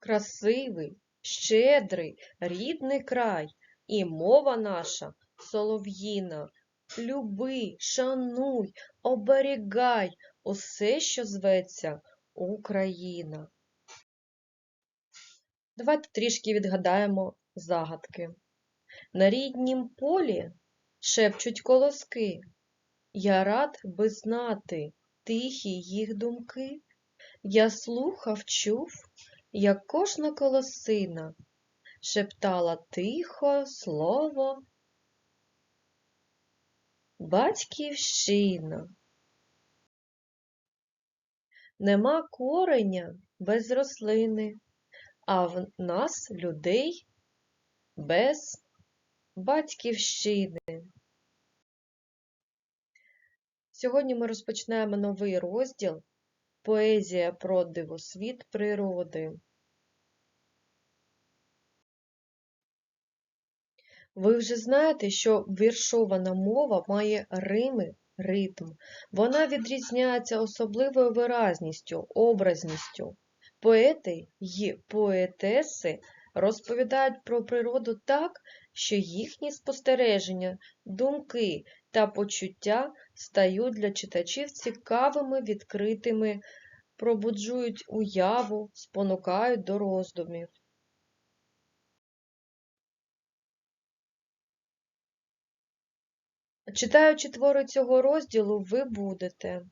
красивий, щедрий, рідний край, і мова наша солов'їна. Люби, шануй, оберігай усе, що зветься Україна. Давайте трішки відгадаємо загадки. На ріднім полі шепчуть колоски. Я рад би знати тихі їх думки. Я слухав, чув, як кожна колосина шептала тихо слово Батьківщина. Нема кореня без рослини, а в нас людей без батьківщини. Сьогодні ми розпочинаємо новий розділ Поезія про дивосвіт природи. Ви вже знаєте, що віршована мова має рими, ритм. Вона відрізняється особливою виразністю, образністю. Поети й поетеси розповідають про природу так, що їхні спостереження, думки та почуття стають для читачів цікавими, відкритими, пробуджують уяву, спонукають до роздумів. Читаючи твори цього розділу, ви будете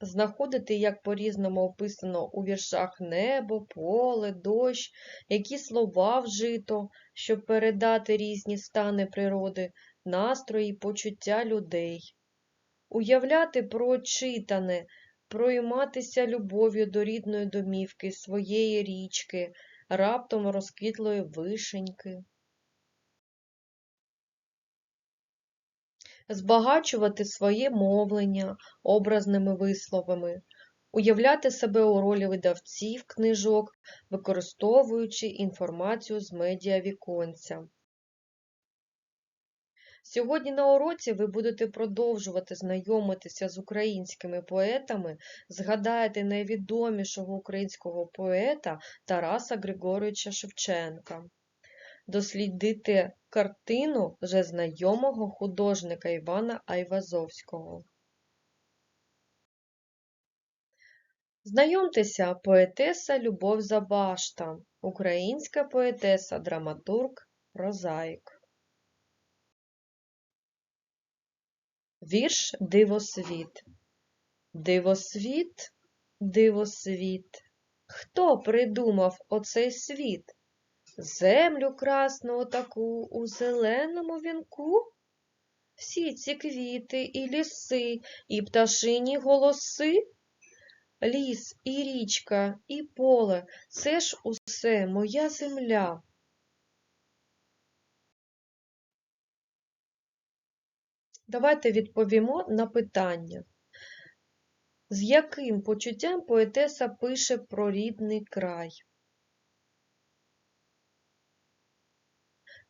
знаходити, як по-різному описано у віршах небо, поле, дощ, які слова вжито, щоб передати різні стани природи, настрої, почуття людей. Уявляти прочитане, пройматися любов'ю до рідної домівки, своєї річки, раптом розквітлої вишеньки. збагачувати своє мовлення образними висловами, уявляти себе у ролі видавців книжок, використовуючи інформацію з медіавіконця. Сьогодні на уроці ви будете продовжувати знайомитися з українськими поетами, згадаєте найвідомішого українського поета Тараса Григоровича Шевченка дослідити картину вже знайомого художника Івана Айвазовського. Знайомтеся, поетеса Любов Забашта, українська поетеса, драматург, прозаїк. Вірш Дивосвіт. Дивосвіт, дивосвіт. Хто придумав оцей світ? Землю красну таку у зеленому вінку? Всі ці квіти і ліси, і пташині голоси, ліс і річка, і поле це ж усе моя земля. Давайте відповімо на питання. З яким почуттям поетеса пише про рідний край?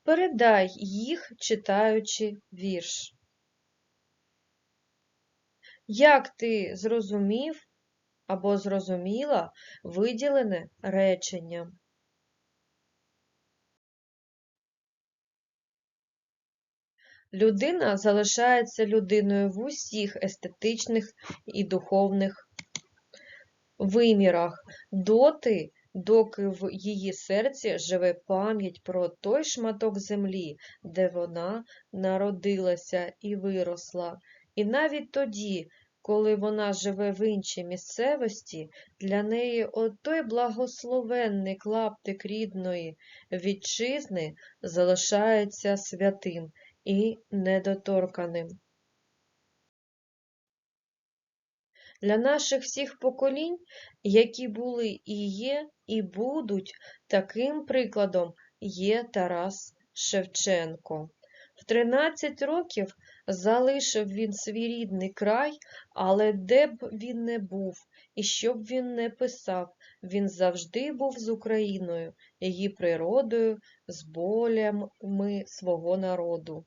Передай їх, читаючи вірш. Як ти зрозумів або зрозуміла виділене речення? Людина залишається людиною в усіх естетичних і духовних вимірах доти, доки в її серці живе пам'ять про той шматок землі, де вона народилася і виросла. І навіть тоді, коли вона живе в іншій місцевості, для неї отой благословенний клаптик рідної вітчизни залишається святим і недоторканим. Для наших всіх поколінь, які були і є, і будуть, таким прикладом є Тарас Шевченко. В 13 років залишив він свій рідний край, але де б він не був і що б він не писав, він завжди був з Україною, її природою, з болями свого народу.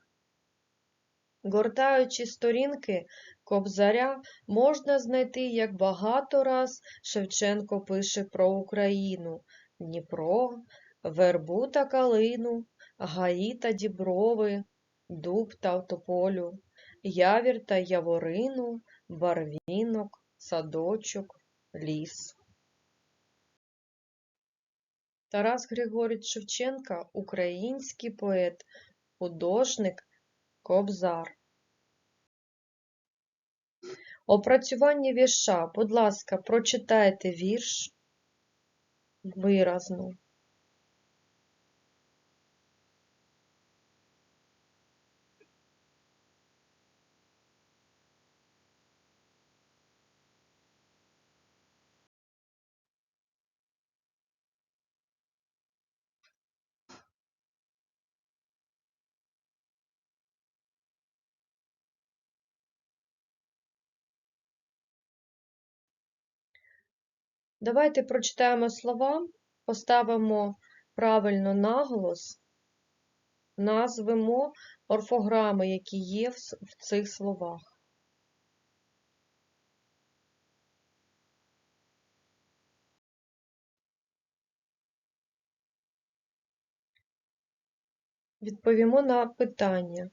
Гортаючи сторінки Кобзаря, можна знайти, як багато раз Шевченко пише про Україну, Дніпро, вербу та калину, гаї та діброви, дуб та тополю, явір та яворину, барвінок, садочок, ліс. Тарас Григорійович Шевченка – український поет, художник, кобзар. Опрацювання вірша. Будь ласка, прочитайте вірш виразно. Давайте прочитаємо слова, поставимо правильно наголос, назвемо орфограми, які є в цих словах. Відповімо на питання.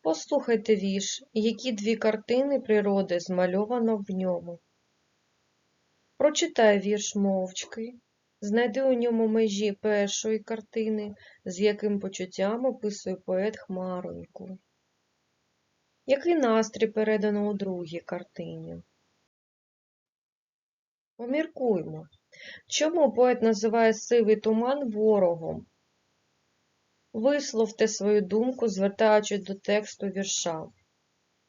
Послухайте вірш, які дві картини природи змальовано в ньому. Прочитай вірш мовчки, знайди у ньому межі першої картини, з яким почуттям описує поет Хмароньку. Який настрій передано у другій картині? Поміркуймо. Чому поет називає сивий туман ворогом? Висловте свою думку, звертаючись до тексту вірша.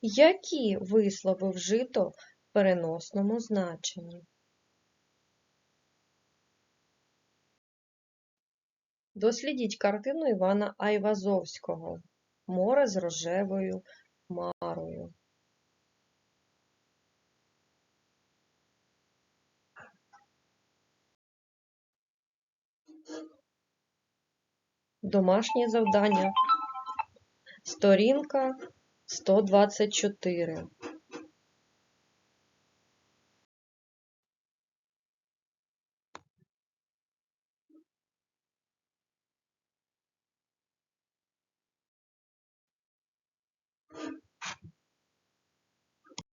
Які вислови вжито в переносному значенні? Дослідіть картину Івана Айвазовського Море з рожевою хмарою. Домашнє завдання. Сторінка 124.